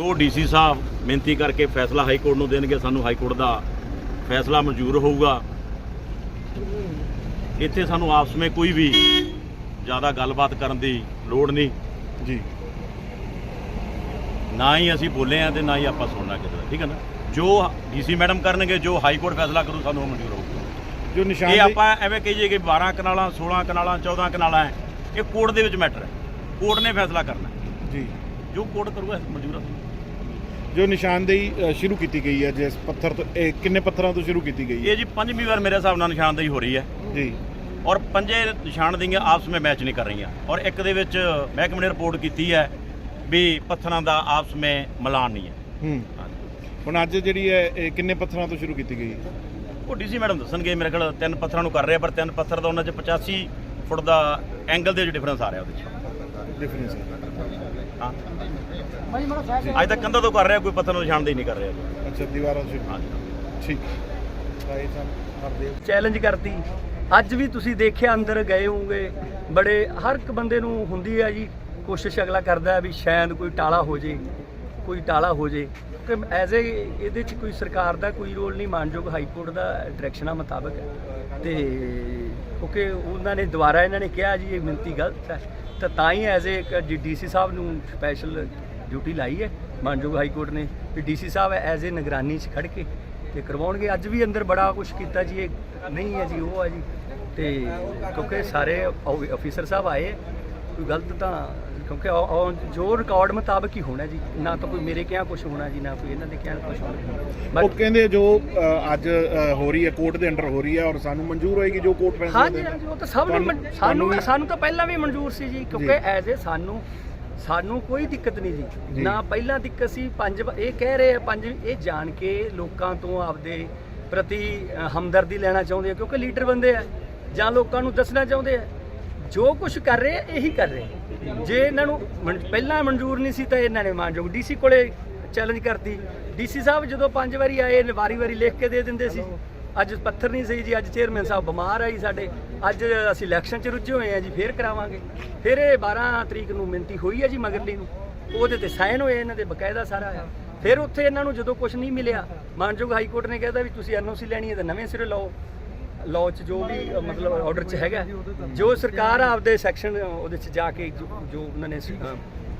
ਜੋ ਡੀਸੀ ਸਾਹਿਬ ਮਿਹਨਤੀ ਕਰਕੇ ਫੈਸਲਾ ਹਾਈ ਕੋਰਟ ਨੂੰ ਦੇਣਗੇ ਸਾਨੂੰ ਹਾਈ ਕੋਰਟ ਦਾ ਫੈਸਲਾ ਮਨਜ਼ੂਰ ਹੋਊਗਾ। ਇੱਥੇ ਸਾਨੂੰ ਆਪਸ ਵਿੱਚ ਕੋਈ ਵੀ ਜ਼ਿਆਦਾ ਗੱਲਬਾਤ ਕਰਨ ਦੀ ਲੋੜ ਨਹੀਂ। ਜੀ। ਨਾ ਹੀ ਅਸੀਂ ਬੋਲੇ ਆ ਤੇ ਨਾ ਹੀ ਆਪਾਂ ਸੁਣਨਾ ਕਿਸੇ ਦਾ ਠੀਕ ਹੈ ਨਾ? ਜੋ ਡੀਸੀ ਮੈਡਮ ਕਰਨਗੇ ਜੋ ਹਾਈ ਕੋਰਟ ਫੈਸਲਾ ਕਰੂ ਸਾਨੂੰ ਉਹ ਮਨਜ਼ੂਰ ਹੋਊਗਾ। ਜੋ ਇਹ ਨਿਸ਼ਾਨ ਆਪਾਂ ਐਵੇਂ ਕਹੀਏ ਕਿ 12 ਕਨਾਲਾਂ 16 ਕਨਾਲਾਂ 14 ਕਨਾਲਾਂ ਹੈ ਇਹ ਕੋਰਟ ਦੇ ਵਿੱਚ ਮੈਟਰ ਹੈ। ਕੋਰਟ ਨੇ ਫੈਸਲਾ ਕਰਨਾ ਹੈ। ਜੀ। ਜੋ ਕੋਰਟ ਕਰੂਗਾ ਮਨਜ਼ੂਰ ਆ। ਜੋ ਨਿਸ਼ਾਨਦੇਹੀ ਅ, ਸ਼ੁਰੂ ਕੀਤੀ ਗਈ ਹੈ ਜਿਸ ਪੱਥਰ ਤੋਂ ਇਹ ਕਿੰਨੇ ਪੱਥਰਾਂ ਤੋਂ ਸ਼ੁਰੂ ਕੀਤੀ ਗਈ ਹੈ? ਇਹ ਜੀ ਪੰਜਵੀਂ ਵਾਰ ਮੇਰੇ ਹਿਸਾਬ ਨਾਲ ਨਿਸ਼ਾਨਦੇਹੀ ਹੋ ਰਹੀ ਹੈ। ਜੀ। ਔਰ ਪੰਜੇ ਨਿਸ਼ਾਨਦੇਹੀਆਂ ਆਪਸ ਵਿੱਚ ਮੈਚ ਨਹੀਂ ਕਰ ਰਹੀਆਂ। ਔਰ ਇੱਕ ਦੇ ਵਿੱਚ ਮਹਿਕਮੇ ਨੇ ਰਿਪੋਰਟ ਕੀਤੀ ਹੈ ਵੀ ਪੱਥਰਾਂ ਦਾ ਆਪਸ ਵਿੱਚ ਮਿਲਾਨ ਨਹੀਂ ਹੈ। ਹੂੰ। ਹੁਣ ਅੱਜ ਜਿਹੜੀ ਹੈ ਇਹ ਕਿੰਨੇ ਪੱਥਰਾਂ ਤੋਂ ਸ਼ੁਰੂ ਕੀਤੀ ਗਈ? ਹੈ ਉਹ ਡੀਸੀ ਮੈਡਮ ਦੱਸਣਗੇ ਮੇਰੇ ਕੋਲ ਤਿੰਨ ਪੱਥਰਾਂ ਨੂੰ ਕਰ ਰਹੇ ਪਰ ਤਿੰਨ ਪੱਥਰ ਦਾ ਉਹਨਾਂ 'ਚ 85 ਫੁੱਟ ਦਾ ਐਂਗਲ ਦੇ ਵਿੱਚ ਡਿਫਰੈਂਸ ਆ ਰਿਹਾ ਉਹਦੇ 'ਚ। ਡਿਫਰੈਂਸ ਹੈ ਹਾਂ ਅੱਜ ਤੱਕ ਕੰਧਾਂ ਤੋਂ ਕਰ ਰਿਹਾ ਕੋਈ ਪੱਥਰ ਨੂੰ ਨਿਸ਼ਾਨਦੇਹੀ ਨਹੀਂ ਕਰ ਰਿਹਾ ਅੱਛਾ ਦੀਵਾਰਾਂ ਸ਼ੁਰੂ ਹਾਂਜੀ। ਠੀਕ। ਭਾਈ ਸਾਹਿਬ ਹਰਦੇਵ ਚੈਲੰਜ ਕਰਤੀ। ਅੱਜ ਵੀ ਤੁਸੀਂ ਦੇਖਿਆ ਅੰਦਰ ਗਏ ਹੋਵੋਗੇ। ਬੜੇ ਹਰ ਇੱਕ ਬੰਦੇ ਨੂੰ ਹੁੰਦੀ ਹੈ ਜੀ ਕੋਸ਼ਿਸ਼ ਅਗਲਾ ਕਰਦਾ ਹੈ ਵੀ ਸ਼ਾਇਦ ਕੋਈ ਟਾਲਾ ਹੋ ਜੇ ਕੋਈ ਟਾਲਾ ਹੋ ਜੇ। ਕਿ ਐਜ਼ ਏ ਇਹਦੇ 'ਚ ਕੋਈ ਸਰਕਾਰ ਦਾ ਕੋਈ ਰੋਲ ਨਹੀਂ ਮਾਨਯੋਗ ਹਾਈ ਕੋਰਟ ਦਾ ਡਾਇਰੈਕਸ਼ਨਾਂ ਮੁਤਾਬਕ। ਹੈ ਤੇ ਕਿਉਂਕਿ ਉਹਨਾਂ ਨੇ ਦੁਬਾਰਾ ਇਹਨਾਂ ਨੇ ਕਿਹਾ ਜੀ ਇਹ ਮਿੰਤੀ ਗਲਤ ਹੈ। ਤਾਂ ਤਾਂ ਹੀ ਐਜ਼ ਏ ਡੀਸੀ ਸਾਹਿਬ ਨੂੰ ਸਪੈਸ਼ਲ ਡਿਊਟੀ ਲਾਈ ਹੈ, ਮਾਨਯੋਗ ਹਾਈ ਕੋਰਟ ਨੇ। ਵੀ ਡੀਸੀ ਸਾਹਿਬ ਐਜ਼ ਏ ਨਿਗਰਾਨੀ 'ਚ ਖੜ ਕੇ ਤੇ ਕਰਵਾਉਣਗੇ। ਅੱਜ ਵੀ ਅੰਦਰ ਬੜਾ ਕੁਝ ਕੀਤਾ ਜੀ, ਇਹ ਨਹੀਂ ਹੈ ਜੀ, ਉਹ ਹੈ ਜੀ। ਤੇ ਕਿਉਂਕਿ ਸਾਰੇ ਅਫੀਸਰ ਸਾਹਿਬ ਆਏ, ਕੋਈ ਗਲਤ ਤਾਂ ਕਿਉਂਕਿ ਉਹ- ਉਹ ਜੋ ਰਿਕਾਰਡ ਮੁਤਾਬਕ ਹੀ ਹੋਣਾ ਜੀ ਨਾ ਤਾਂ ਕੋਈ ਮੇਰੇ ਕਿਹਾ ਕੁਝ ਹੋਣਾ ਜੀ ਨਾ ਕੋਈ ਇਹਨਾਂ ਦੇ ਕਿਹਾ ਕੁਝ ਹੋਣਾ ਉਹ ਬਾਕੀ ਕਹਿੰਦੇ ਜੋ ਅ, ਅੱਜ ਅ, ਹੋ ਰਹੀ ਹੈ ਕੋਰਟ ਦੇ ਅੰਡਰ ਹੋ ਰਹੀ ਹੈ ਔਰ ਸਾਨੂੰ ਮਨਜ਼ੂਰ ਹੋਏਗੀ ਜੋ ਕੋਰਟ ਫੈਸਲਾ ਹਾਂਜੀ ਦੇਗਾ ਹਾਂਜੀ ਉਹ ਤਾਂ ਸਭ ਨੂੰ ਤੁਹਾਨੂੰ- ਮਨ- ਤੁਹਾਨੂੰ ਸਾਨੂੰ ਸਾਨੂੰ ਤਾਂ ਪਹਿਲਾਂ ਵੀ ਮਨਜ਼ੂਰ ਸੀ ਜੀ ਕਿਉਂਕਿ ਐਜ਼ ਏ ਸਾਨੂੰ ਸਾਨੂੰ ਕੋਈ ਦਿੱਕਤ ਨਹੀਂ ਜੀ। ਜੀ ਨਾ ਪਹਿਲਾਂ ਦਿੱਕਤ ਸੀ ਪੰਜ ਵ- ਇਹ ਕਹਿ ਰਹੇ ਆ ਪੰਜ ਇਹ ਜਾਣ ਕੇ ਲੋਕਾਂ ਤੋਂ ਆਪਦੇ ਪ੍ਰਤੀ ਅ, ਹਮਦਰਦੀ ਲੈਣਾ ਚਾਹੁੰਦੇ ਆ ਕਿਉਂਕਿ ਲੀਡਰ ਬੰਦੇ ਆ ਜਾਂ ਲੋਕਾਂ ਨੂੰ ਦੱਸਣਾ ਚਾਹੁੰਦੇ ਆ ਜੋ ਕੁਝ ਕਰ ਰਹੇ ਆ ਇਹੀ ਕਰ ਰਹੇ ਆ। ਜੇ ਇਹਨਾਂ ਨੂੰ ਪਹਿਲਾਂ ਮਨਜ਼ੂਰ ਨਹੀਂ ਸੀ ਤਾਂ ਇਹਨਾਂ ਨੇ ਮਾਨਯੋਗ ਡੀਸੀ ਕੋਲੇ ਚੈਲੰਜ ਕਰਤੀ। ਡੀਸੀ ਸਾਹਿਬ ਜਦੋਂ ਪੰਜ ਵਾਰੀ ਆਏ ਵਾਰੀ-ਵਾਰੀ ਲਿਖ ਕੇ ਦੇ ਦਿੰਦੇ ਸੀ। ਅੱਜ ਪੱਥਰ ਨਹੀਂ ਸਹੀ ਜੀ, ਅੱਜ ਚੇਅਰਮੈਨ ਸਾਹਿਬ ਬਿਮਾਰ ਆਈ ਸਾਡੇ। ਅੱਜ ਅਸੀਂ ਇਲੈਕਸ਼ਨ 'ਚ ਰੁੱਝੇ ਹੋਏ ਆ ਜੀ, ਫੇਰ ਕਰਾਵਾਂਗੇ। ਫਿਰ ਇਹ 12 ਤਰੀਕ ਨੂੰ ਮਿੰਤੀ ਹੋਈ ਹੈ ਜੀ ਮਗਰਲੀ ਨੂੰ। ਉਹਦੇ ਤੇ ਸਾਈਨ ਹੋਏ ਇਹਨਾਂ ਦੇ, ਬਕਾਇਦਾ ਸਾਰਾ ਆ। ਫਿਰ ਉੱਥੇ ਇਹਨਾਂ ਨੂੰ ਜਦੋਂ ਕੁਝ ਨਹੀਂ ਮਿਲਿਆ, ਮਾਨਯੋਗ ਹਾਈ ਕੋਰਟ ਨੇ ਕਹਿਤਾ ਵੀ ਤੁਸੀਂ ਐਨਓਸੀ ਲੈਣੀ ਹੈ ਤਾਂ ਨਵੇਂ ਸਿਰੇ ਲਓ। ਲਾਅ 'ਚ ਜੋ ਵੀ ਅ, ਮਤਲਬ ਆਰਡਰ 'ਚ ਹੈਗਾ ਜੋ ਸਰਕਾਰ ਆਪਦੇ ਸੈਕਸ਼ਨ ਉਹਦੇ 'ਚ ਜਾ ਕੇ ਜੋ ਜੋ ਉਹਨਾਂ ਨੇ ਸ- ਅ,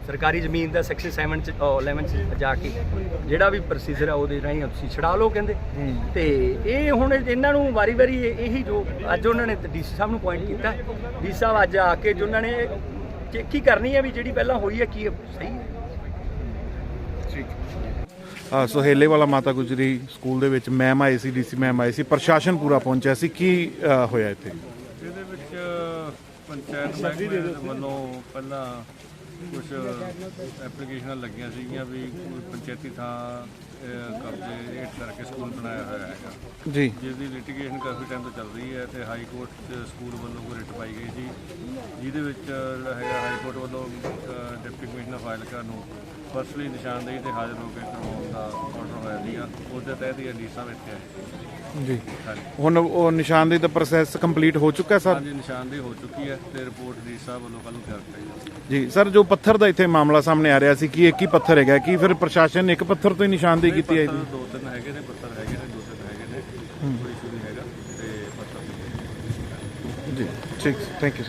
ਸਰਕਾਰੀ ਜ਼ਮੀਨ ਦਾ ਸੈਕਸ਼ਨ 7 ਚ ਅ, 11 ਚ ਜਾ ਕੇ ਜਿਹੜਾ ਵੀ ਪ੍ਰੋਸੀਜਰ ਆ ਉਹਦੇ ਰਾਹੀਂ ਤੁਸੀਂ ਛਡਾ ਲਓ ਕਹਿੰਦੇ। ਤੇ ਇਹ ਹੁਣ ਇਹਨਾਂ ਨੂੰ ਵਾਰੀ-ਵਾਰੀ ਇਹ- ਇਹੀ ਜੋ ਅੱਜ ਉਹਨਾਂ ਨੇ ਡੀਸੀ ਸਾਹਿਬ ਨੂੰ ਪੁਆਇੰਟ ਕੀਤਾ। ਡੀਸੀ ਸਾਹਿਬ ਅੱਜ ਆ ਕੇ ਜੋ ਉਹਨਾਂ ਨੇ ਚੈੱਕ ਹੀ ਕਰਨੀ ਹੈ ਵੀ ਜਿਹੜੀ ਪਹਿਲਾਂ ਹੋਈ ਹੈ ਕੀ ਸਹੀ ਹੈ। ਠੀਕ। ਸੁਹੇਲੇ ਵਾਲਾ ਮਾਤਾ ਗੁਜਰੀ ਸਕੂਲ ਦੇ ਵਿੱਚ ਮੈਮ ਆਏ ਸੀ ਡੀਸੀ ਮੈਮ ਆਏ ਸੀ ਪ੍ਰਸ਼ਾਸਨ ਪੂਰਾ ਪਹੁੰਚਿਆ ਸੀ ਕੀ ਅ, ਹੋਇਆ ਇੱਥੇ? ਇਹਦੇ ਵਿੱਚ ਪੰਚਾਇਤ ਮਹਿਕਮੇ ਵੱਲੋਂ ਪਹਿਲਾਂ ਕੁਝ ਐਪਲੀਕੇਸ਼ਨਾਂ ਲੱਗੀਆਂ ਸੀਗੀਆਂ ਵੀ ਕੋਈ ਪੰਚਾਇਤੀ ਥਾਂ ਕਬਜ਼ੇ ਹੇਠ ਕਰਕੇ ਸਕੂਲ ਬਣਾਇਆ ਹੋਇਆ ਹੈਗਾ। ਜੀ। ਜਿਸ ਦੀ ਲਿਟੀਗੇਸ਼ਨ ਕਾਫੀ ਟਾਈਮ ਤੋਂ ਚੱਲ ਰਹੀ ਹੈ ਤੇ ਹਾਈ ਕੋਰਟ 'ਚ ਸਕੂਲ ਵੱਲੋਂ ਕੋਈ ਰਿਟ ਪਾਈ ਗਈ ਸੀ। ਜਿਹਦੇ ਵਿੱਚ ਜਿਹੜਾ ਹੈਗਾ ਹਾਈ ਕੋਰਟ ਵੱਲੋਂ ਡਿਪਟੀ ਕਮਿਸ਼ਨਰ ਫਾਈਲ ਨੂੰ ਫਸਲੀ ਨਿਸ਼ਾਨਦੇਹੀ ਤੇ ਹਾਜ਼ਰ ਹੋ ਕੇ ਕਰਵਾਉਣ ਦਾ ਆਰਡਰ ਹੋਇਆ ਸੀਗਾ। ਉਸ ਦੇ ਤਹਿਤ ਹੀ ਡੀ ਸਾਹਿਬ ਇੱਥੇ ਆਏ ਜੀ। ਹੁਣ ਉਹ ਨਿਸ਼ਾਨਦੇਹੀ ਦਾ ਪ੍ਰੋਸੈਸ ਕੰਪਲੀਟ ਹੋ ਚੁੱਕਾ ਹੈ ਸਰ? ਹਾਂਜੀ ਨਿਸ਼ਾਨਦੇਹੀ ਹੋ ਚੁੱਕੀ ਹੈ ਤੇ ਰਿਪੋਰਟ ਡੀ ਸਾਹਿਬ ਵੱਲੋਂ ਕੱਲ੍ਹ ਨੂੰ ਤਿਆਰ ਕਰਾਈ ਜੀ ਸਰ ਜੋ ਪੱਥਰ ਦਾ ਇੱਥੇ ਮਾਮਲਾ ਸਾਹਮਣੇ ਆ ਰਿਹਾ ਸੀ ਕਿ ਇੱਕ ਹੀ ਪੱਥਰ ਹੈਗਾ? ਕੀ ਫਿਰ ਪ੍ਰਸ਼ਾਸਨ ਨੇ ਇੱਕ ਪੱਥਰ ਤੋਂ ਹੀ ਨਿਸ਼ਾਨਦੇਹੀ ਕੀਤੀ ਹੈ ਦੋ ਤਿੰਨ ਹੈਗੇ ਨੇ ਪੱਥਰ ਹੈਗੇ ਨੇ ਦੋ ਤਿੰਨ ਹੈਗੇ ਨੇ। ਕੋਈ ਇਸ਼ੂ ਨਹੀਂ ਹੈਗਾ ਤੇ ਪੱਥਰ ਜੀ ਠੀਕ ਥੈਂਕ ਯੂ